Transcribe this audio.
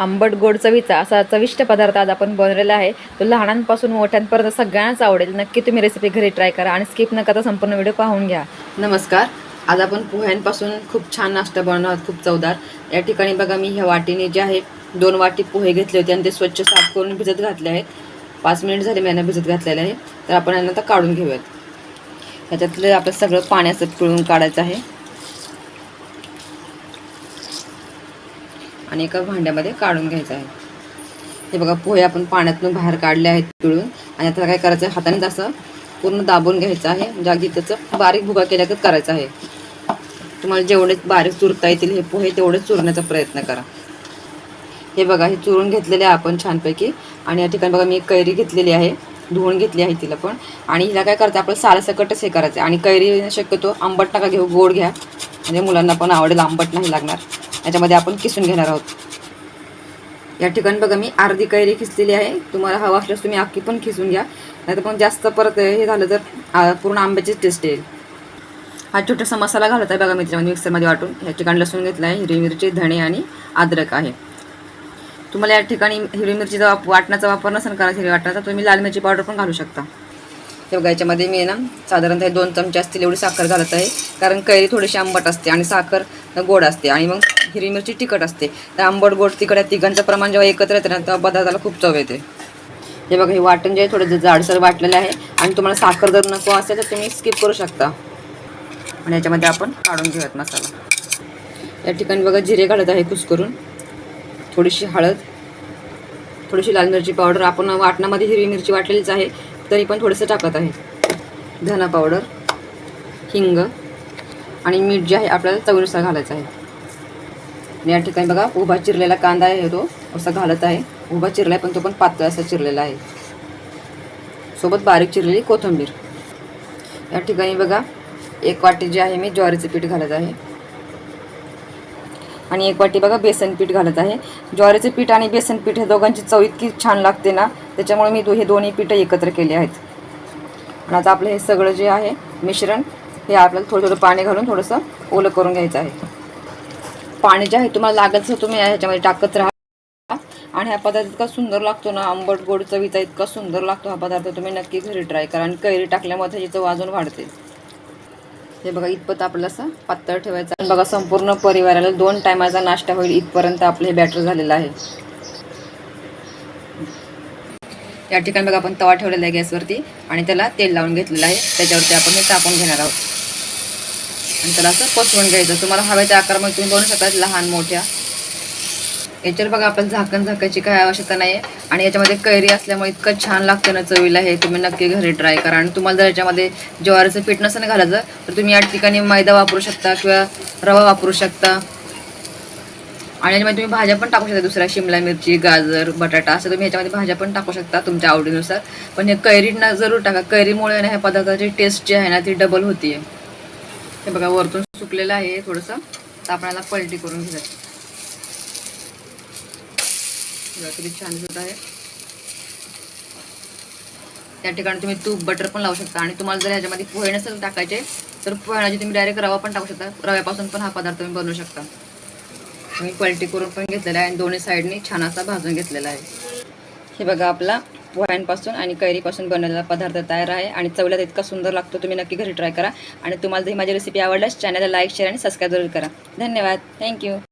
आंबट गोड चवीचा असा चविष्ट पदार्थ आज आपण बनवलेला आहे. तो लहानांपासून मोठ्यांपर्यंत सगळ्यांनाच आवडेल. नक्की तुम्ही रेसिपी घरी ट्राय करा आणि स्किप न करता संपूर्ण व्हिडिओ पाहून घ्या. नमस्कार. आज आपण पोह्यांपासून खूप छान नाश्ता बनवणार आहोत खूप चवदार. या ठिकाणी बघा मी ह्या वाटीने जे आहे दोन वाटी पोहे घेतले होते आणि ते स्वच्छ साफ करून भिजत घातले आहेत. पाच मिनिट झाले मी यांना भिजत घातलेले आहे. तर आपण यांना आता काढून घेऊयात. ह्याच्यातलं आपलं सगळं पाण्याचं पिळून काढायचं आहे. आणि एका भांड्यामध्ये काढून घ्यायचं आहे. हे बघा पोहे आपण पाण्यातून बाहेर काढले आहेत पिळून. आणि आता काय करायचं आहे हाताने असं पूर्ण दाबून घ्यायचं आहे. म्हणजे अगदी त्याचं बारीक भुगा केल्यागत करायचं आहे. तुम्हाला जेवढे बारीक चुरता येतील हे पोहे तेवढे चुरण्याचा प्रयत्न करा. हे बघा हे चुरून घेतलेले आहे आपण छानपैकी. आणि या ठिकाणी बघा मी एक कैरी घेतलेली आहे. धुवून घेतली आहे तिला पण. आणि हिला काय करते आपलं सालासकटच हे करायचं आहे. आणि कैरी शक्यतो आंबट नका घेऊ गोड घ्या. म्हणजे मुलांना पण आवडेल आंबट नाही लागणार. याच्यामध्ये आपण किसून घेणार आहोत. या ठिकाणी बघा मी अर्धी कैरी खिचलेली आहे. तुम्हाला हवा असल्यास तुम्ही अख्खी पण खिसून घ्या. नाही तर पण जास्त परत हे झालं तर पूर्ण आंब्याची टेस्ट येईल. हा छोटासा मसाला घालत आहे बघा मी त्याच्यामध्ये मिक्सरमध्ये वाटून. ह्या ठिकाणी लसूण घेतला आहे हिरवी मिरची धणे आणि अद्रक आहे. तुम्हाला या ठिकाणी हिरवी मिरचीचा वाप वाटण्याचा वापर नसेल करायचा हिरवी वाटण्याचा तुम्ही लाल मिरची पावडर पण घालू शकता. हे बघा याच्यामध्ये मी ना साधारणतः दोन चमचे असतील एवढी साखर घालत आहे. कारण कैरी थोडीशी आंबट असते आणि साखर गोड असते. आणि मग हिरवी मिरची तिखट असते. तर आंबट गोड तिखट या तिघांचं प्रमाण जेव्हा एकत्र येतं ना तेव्हा पदार्थाला खूप चव येते. हे बघा हे वाटण जे आहे थोडं जाडसर वाटलेलं आहे. आणि तुम्हाला साखर जर नको असेल तर तुम्ही स्किप करू शकता. आणि याच्यामध्ये आपण काढून घेऊयात मसाला. या ठिकाणी बघा जिरे घालत आहे कुस्करून थोडीशी हळद थोडीशी लाल मिरची पावडर. आपण वाटणामध्ये हिरवी मिरची वाटलेलीच आहे तरी पण थोडंसं टाकत आहे. धना पावडर हिंग आणि मीठ जे आहे आपल्याला चवीनुसार घालायचं आहे. या ठिकाणी बघा उभा चिरलेला कांदा आहे तो असा घालत आहे. उभा चिरला आहे पण तो पण पातळ असा चिरलेला आहे. सोबत बारीक चिरलेली कोथिंबीर. या ठिकाणी बघा एक वाटी जे आहे मी ज्वारीचं पीठ घालत आहे. आणि एक वाटी बघा बेसन पीठ घालत आहे. ज्वारीचं पीठ आणि बेसन पीठ हे दोघांची चव इतकी छान लागते ना त्याच्यामुळे मी हे दोन्ही पीठं एकत्र केले आहेत. आणि आता आपलं हे सगळं जे आहे मिश्रण हे आपल्याला थोडं थोडं पाणी घालून थोडंसं ओलं करून घ्यायचं आहे. पाणी जे आहे तुम्हाला लागत असं तुम्ही ह्याच्यामध्ये टाकत राहा. आणि हा पदार्थ इतका सुंदर लागतो ना आंबट गोड चवीचा इतका सुंदर लागतो हा पदार्थ तुम्ही नक्की घरी ट्राय करा. आणि कैरी टाकल्यामुळे त्याची चव अजून वाढते. हे बघा इतपत आपलं असं पातळ ठेवायचं. आणि बघा संपूर्ण परिवाराला दोन टायमाचा नाश्ता होईल. इथपर्यंत आपलं हे बॅटर झालेलं आहे. या ठिकाणी बघा आपण तवा ठेवलेला आहे गॅसवरती. आणि त्याला तेल लावून घेतलेलं आहे. त्याच्यावरती आपण हे तापून घेणार आहोत. आणि त्याला असं पसवून घ्यायचं. तुम्हाला हव्याच्या आकारामध्ये तुम्ही बनवू शकता. लहान मोठ्या. याच्यावर बघा आपल्याला झाकण झाकायची काय आवश्यकता नाही आहे आणि याच्यामध्ये कैरी असल्यामुळे इतकं छान लागतं ना चवीला. हे तुम्ही नक्की घरी ट्राय करा. आणि तुम्हाला जर याच्यामध्ये ज्वारीचं पीठ नसेल घालायचं तर तुम्ही या ठिकाणी मैदा वापरू शकता किंवा रवा वापरू शकता. आणि याच्यामध्ये तुम्ही भाज्या पण टाकू शकता. दुसऱ्या शिमला मिरची गाजर बटाटा असं तुम्ही याच्यामध्ये भाज्या पण टाकू शकता तुमच्या आवडीनुसार. पण हे कैरी ना जरूर टाका. कैरीमुळे ना ह्या पदार्थाची टेस्ट जी आहे ना ती डबल होती आहे हे बघा वरतून सुकलेलं आहे थोडंसं. तर आपल्याला पलटी करून घ्यायचं किती छान दिसत आहे. त्या ठिकाणी तुम्ही तूप बटर पण लावू शकता. आणि तुम्हाला जर ह्याच्यामध्ये पोहे नसेल टाकायचे तर पोह्याची तुम्ही डायरेक्ट रवा पण टाकू शकता. रव्यापासून पण हा पदार्थ तुम्ही बनवू शकता. मी पलटी करून पण घेतलेला आहे आणि दोन्ही साईडनी छान असा भाजून घेतलेला आहे. हे बघा आपला पोह्यांपासून आणि कैरीपासून बनवलेला पदार्थ तयार आहे आणि चवल्यात इतका सुंदर लागतो तुम्ही नक्की घरी ट्राय करा. आणि तुम्हाला जर ही माझी रेसिपी आवडल्यास चॅनलला लाईक शेअर आणि सबस्क्राईब जरूर करा. धन्यवाद. थँक्यू